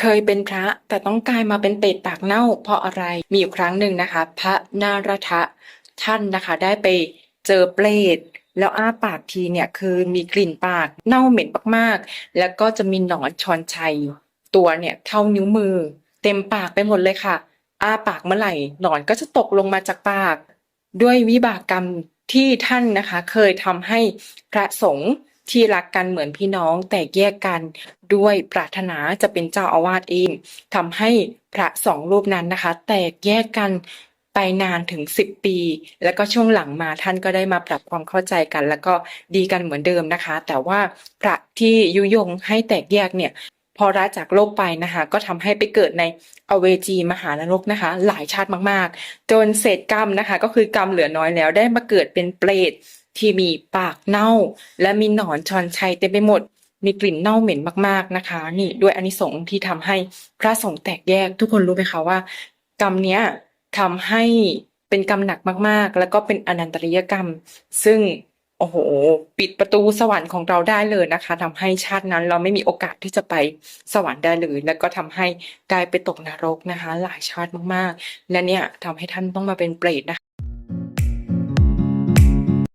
เคยเป็นพระแต่ต้องกลายมาเป็นเปรตปากเน่าเพราะอะไร มีอยู่ครั้งหนึ่งนะคะ พระนารทะท่านนะคะ ได้ไปเจอเปรตแล้วอ้าปากทีเนี่ยคือมีกลิ่นปากเน่าเหม็นมากๆ แล้วก็จะมีหนอนชอนชัย ตัวเนี่ยเท่านิ้วมือ เต็มปากไปหมดเลยค่ะ อ้าปากเมื่อไหร่หนอนก็จะตกลงมาจากปาก ด้วยวิบากกรรมที่ท่านนะคะ เคยทำให้พระสงฆ์ ที่รักกันเหมือนพี่น้องแตกแยกกันด้วยปรารถนาจะเป็นเจ้าอาวาสเองทำให้พระสองรูปนั้นนะคะ แตกแยกกันไปนานถึงสิบปี แล้วก็ช่วงหลังมาท่านก็ได้มาปรับความเข้าใจกัน แล้วก็ดีกันเหมือนเดิมนะคะ แต่ว่าพระที่ยุยงให้แตกแยกเนี่ยพอละจากโลกไปนะคะ ก็ทำให้ไปเกิดในอเวจีมหานรกนะคะ หลายชาติมากๆ จนเศษกรรมนะคะ ก็คือกรรมเหลือน้อยแล้วได้มาเกิดเป็นเปรต ที่มีปากเน่า และมีหนอนชอนชัยเต็มไปหมด มีกลิ่นเน่าเหม็นมากๆนะคะ นี่ด้วยอนิสงส์ที่ทำให้พระสงฆ์แตกแยก ทุกคนรู้ไหมคะว่า กรรมเนี้ยทำให้เป็นกรรมหนักมากๆ แล้วก็เป็นอนันตริยกรรม ซึ่งโอ้โห ปิดประตูสวรรค์ของเราได้เลยนะคะทำให้ชาตินั้นเราไม่มีโอกาสที่จะไปสวรรค์ได้เลย แล้วก็ทำให้ได้ไปตกนรกนะคะ หลายชาติมากๆ และเนี่ยทำให้ท่านต้องมาเป็นเปรตนะคะ